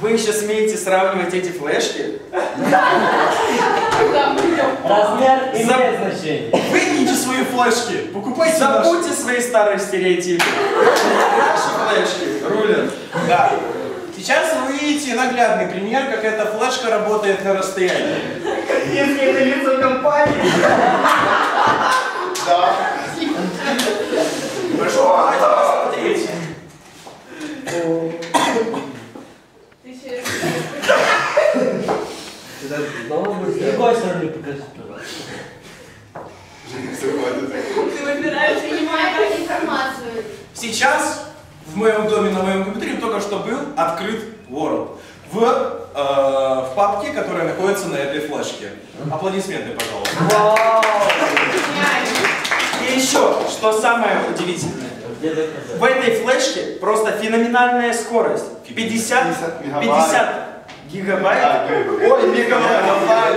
Вы еще смеете сравнивать эти флешки? Размер имеет Зам- значение. Выкиньте свои флешки, покупайте. Забудьте свои старые стереотипы. Наши флешки рулят. Да. Сейчас вы видите наглядный пример, как эта флешка работает на расстоянии. Если это лицо компании. Да. Прошу, давайте посмотреть. Ты еще С другой стороны покажи, пожалуйста. ты выбираешь Принимаем информацию. Сейчас в моем доме на моем компьютере только что был открыт Word. В, э, в папке, которая находится на этой флешке. Аплодисменты, пожалуйста. Вау! И еще, что самое удивительное. В этой флешке просто феноменальная скорость. 50, 50 50 гигабайт. Ой, мегабайт.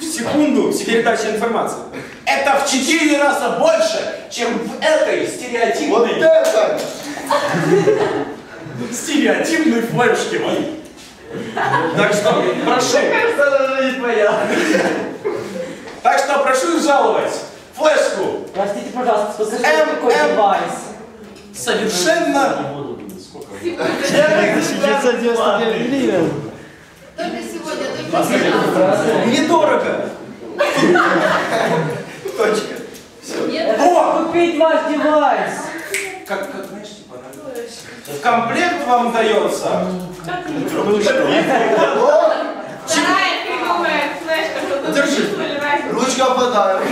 В секунду передача информации. Это в 4 раза больше, чем в этой Вот стереотипной, это! стереотипной флешке моей. Так что прошу, Кажется, она уже не твоя. так что прошу жаловать флешку. Простите, пожалуйста, скажите, какой девайс? Совершенно Только сегодня, только сегодня. Недорого. Точка. О! Купить ваш девайс! Как, как знаешь, типа, в комплект вам дается. Держи. Ручка подарок.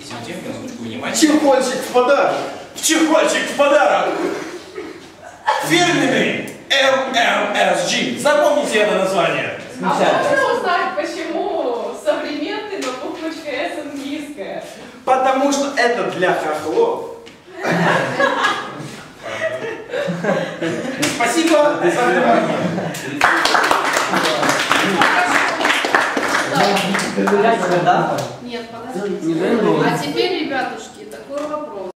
Извините, минуточку, внимание. Чехольчик в подарок. Чехольчик в подарок. Фирменный MMSG. Запомните это название. А можно узнать, почему современный, но буквочка S английская? Потому что это для хохлов. Спасибо за внимание. Нет, подождите. А теперь, ребятушки, такой вопрос.